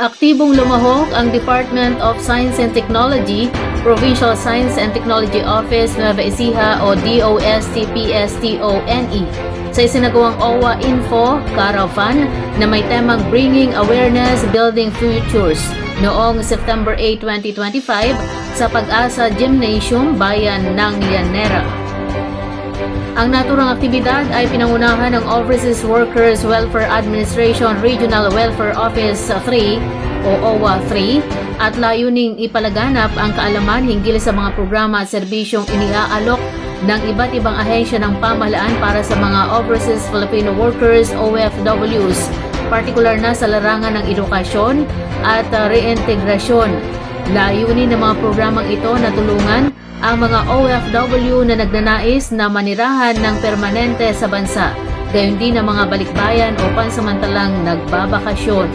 Aktibong lumahok ang Department of Science and Technology, Provincial Science and Technology Office Nueva Ecija o DOST-PSTONE sa isinagawang OWA Info Caravan na may temang Bringing Awareness Building Futures noong September 8, 2025 sa Pag-asa Gymnasium, Bayan ng Llanera. Ang naturang aktibidad ay pinangunahan ng Overseas Workers Welfare Administration Regional Welfare Office 3 o OWA 3 at layuning ipalaganap ang kaalaman hinggil sa mga programa at serbisyong iniaalok ng iba't ibang ahensya ng pamahalaan para sa mga Overseas Filipino Workers OFWs, partikular na sa larangan ng edukasyon at reintegrasyon. Layunin ng mga programang ito na tulungan ang mga OFW na nagnanais na manirahan ng permanente sa bansa, gayon din ang mga balikbayan o pansamantalang nagbabakasyon.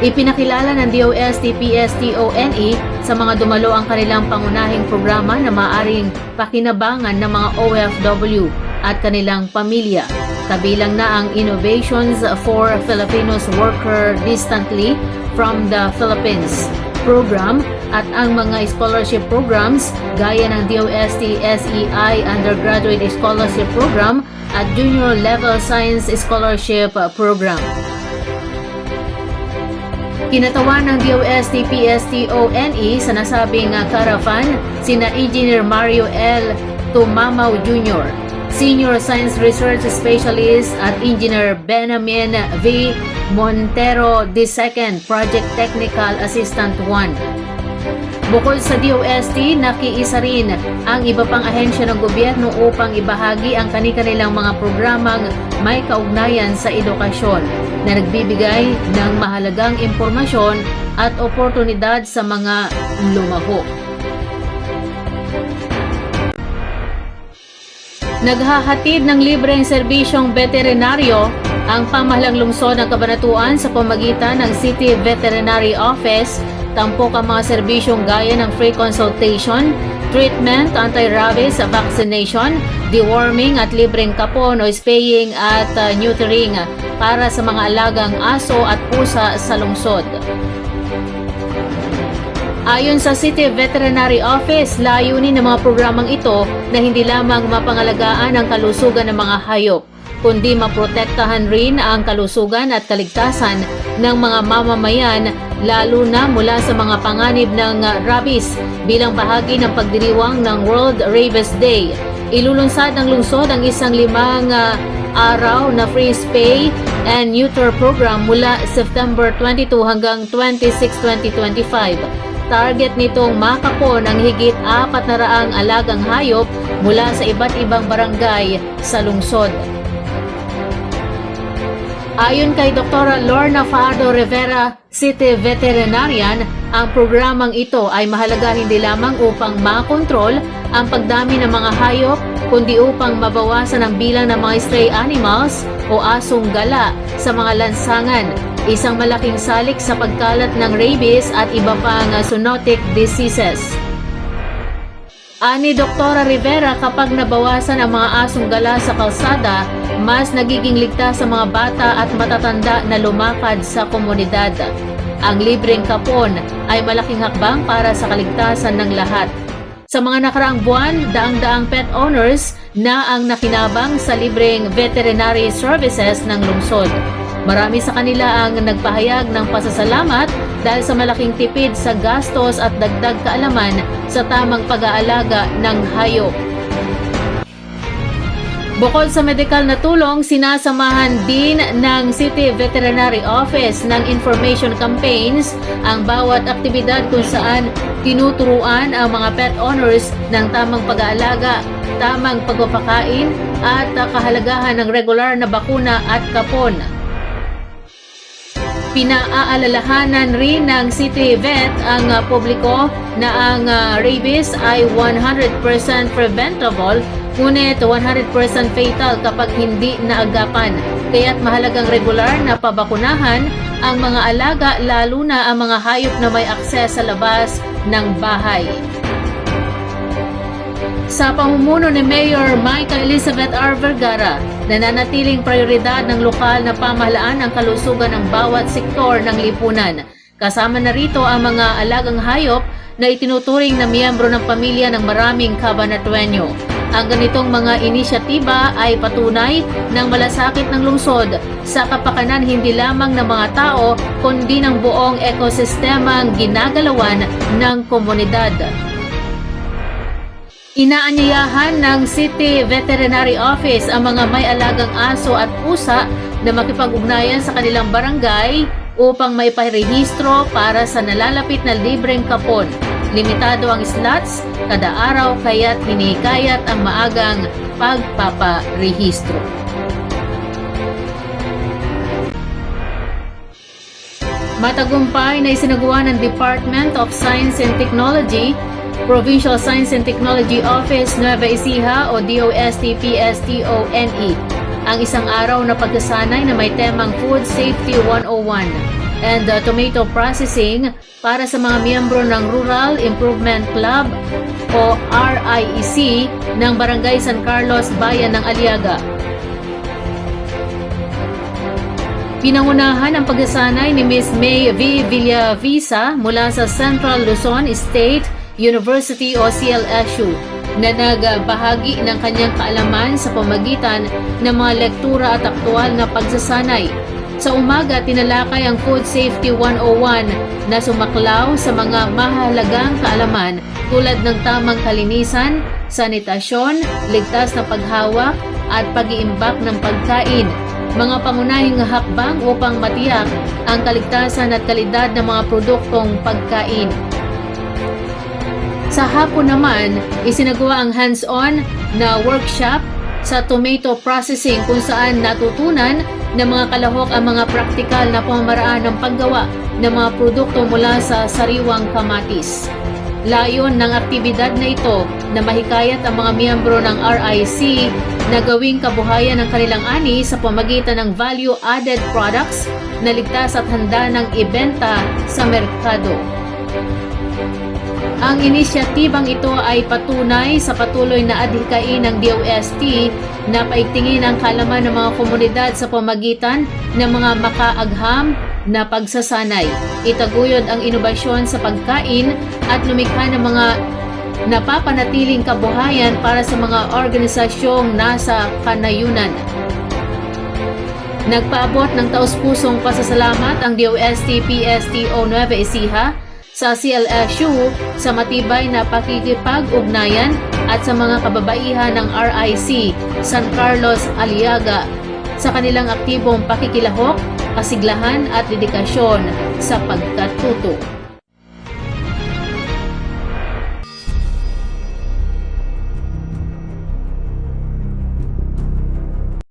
Ipinakilala ng DOST-PSTONE E sa mga dumalo ang kanilang pangunahing programa na maaring pakinabangan ng mga OFW at kanilang pamilya. Kabilang na ang Innovations for Filipinos Worker Distantly from the Philippines program at ang mga scholarship programs gaya ng DOST SEI Undergraduate Scholarship Program at Junior Level Science Scholarship Program. Kinatawan ng DOST-PSTONE E sa nasabing uh, caravan sina Engineer Mario L. Tumamaw Jr., Senior Science Research Specialist at Engineer Benamin V. Montero II, Project Technical Assistant 1. Bukod sa DOST, nakiisa rin ang iba pang ahensya ng gobyerno upang ibahagi ang kani-kanilang mga programang may kaugnayan sa edukasyon na nagbibigay ng mahalagang impormasyon at oportunidad sa mga lumahok. Naghahatid ng libreng serbisyong veterinaryo ang pamahalang lungsod ng Kabanatuan sa pamagitan ng City Veterinary Office tampok ang mga serbisyong gaya ng free consultation, treatment, anti-rabies, vaccination, deworming at libreng kapon o spaying at uh, neutering para sa mga alagang aso at pusa sa lungsod. Ayon sa City Veterinary Office, layunin ng mga programang ito na hindi lamang mapangalagaan ang kalusugan ng mga hayop, kundi maprotektahan rin ang kalusugan at kaligtasan ng mga mamamayan lalo na mula sa mga panganib ng uh, rabies bilang bahagi ng pagdiriwang ng World Rabies Day. Ilulunsad ng lungsod ang isang limang uh, araw na free spay and neuter program mula September 22 hanggang 26, 2025. Target nitong makapon ang higit apat na raang alagang hayop mula sa iba't ibang barangay sa lungsod. Ayon kay Dr. Lorna Fajardo Rivera, City Veterinarian, ang programang ito ay mahalaga hindi lamang upang makontrol ang pagdami ng mga hayop, kundi upang mabawasan ang bilang ng mga stray animals o asong gala sa mga lansangan, isang malaking salik sa pagkalat ng rabies at iba pang zoonotic diseases. Ani Dr. Rivera kapag nabawasan ang mga asong gala sa kalsada, mas nagiging ligtas sa mga bata at matatanda na lumakad sa komunidad. Ang libreng kapon ay malaking hakbang para sa kaligtasan ng lahat. Sa mga nakaraang buwan, daang-daang pet owners na ang nakinabang sa libreng veterinary services ng lungsod. Marami sa kanila ang nagpahayag ng pasasalamat dahil sa malaking tipid sa gastos at dagdag kaalaman sa tamang pag-aalaga ng hayop. Bukod sa medikal na tulong, sinasamahan din ng City Veterinary Office ng information campaigns ang bawat aktibidad kung saan tinuturuan ang mga pet owners ng tamang pag-aalaga, tamang pagpapakain at kahalagahan ng regular na bakuna at kapon. Pinaaalalahanan rin ng City Vet ang uh, publiko na ang uh, rabies ay 100% preventable ngunit 100% fatal kapag hindi naagapan. Kaya't mahalagang regular na pabakunahan ang mga alaga lalo na ang mga hayop na may akses sa labas ng bahay. Sa pamumuno ni Mayor Michael Elizabeth R. Vergara, nananatiling prioridad ng lokal na pamahalaan ang kalusugan ng bawat sektor ng lipunan. Kasama na rito ang mga alagang hayop na itinuturing na miyembro ng pamilya ng maraming kabanatuenyo. Ang ganitong mga inisyatiba ay patunay ng malasakit ng lungsod sa kapakanan hindi lamang ng mga tao kundi ng buong ekosistemang ginagalawan ng komunidad. Inaanyayahan ng City Veterinary Office ang mga may alagang aso at pusa na makipag-ugnayan sa kanilang barangay upang may parehistro para sa nalalapit na libreng kapon. Limitado ang slots kada araw kaya't hinikayat ang maagang pagpaparehistro. Matagumpay na isinagawa ng Department of Science and Technology, Provincial Science and Technology Office Nueva Ecija o DOST-PSTONE ang isang araw na pagkasanay na may temang Food Safety 101 and uh, Tomato Processing para sa mga miyembro ng Rural Improvement Club o RIEC ng Barangay San Carlos, Bayan ng Aliaga. Pinangunahan ang pagsasanay ni Ms. May V. Villavisa mula sa Central Luzon State University o CLSU na nagbahagi ng kanyang kaalaman sa pamagitan ng mga lektura at aktual na pagsasanay. Sa umaga, tinalakay ang Food Safety 101 na sumaklaw sa mga mahalagang kaalaman tulad ng tamang kalinisan, sanitasyon, ligtas na paghawak at pag-iimbak ng pagkain mga pangunahing hakbang upang matiyak ang kaligtasan at kalidad ng mga produktong pagkain. Sa hapon naman, isinagawa ang hands-on na workshop sa tomato processing kung saan natutunan ng mga kalahok ang mga praktikal na pamamaraan ng paggawa ng mga produkto mula sa sariwang kamatis. Layon ng aktibidad na ito na mahikayat ang mga miyembro ng RIC na gawing kabuhayan ng kanilang ani sa pamagitan ng value-added products na ligtas at handa ng ibenta sa merkado. Ang inisyatibang ito ay patunay sa patuloy na adhikain ng DOST na paigtingin ang kalaman ng mga komunidad sa pamagitan ng mga makaagham na pagsasanay. Itaguyod ang inobasyon sa pagkain at lumikha ng mga napapanatiling kabuhayan para sa mga organisasyong nasa kanayunan. Nagpaabot ng taus-pusong pasasalamat ang DOST-PSTO Nueva Ecija sa CLSU sa matibay na pakikipag-ugnayan at sa mga kababaihan ng RIC San Carlos Aliaga sa kanilang aktibong pakikilahok, kasiglahan at dedikasyon sa pagkatuto.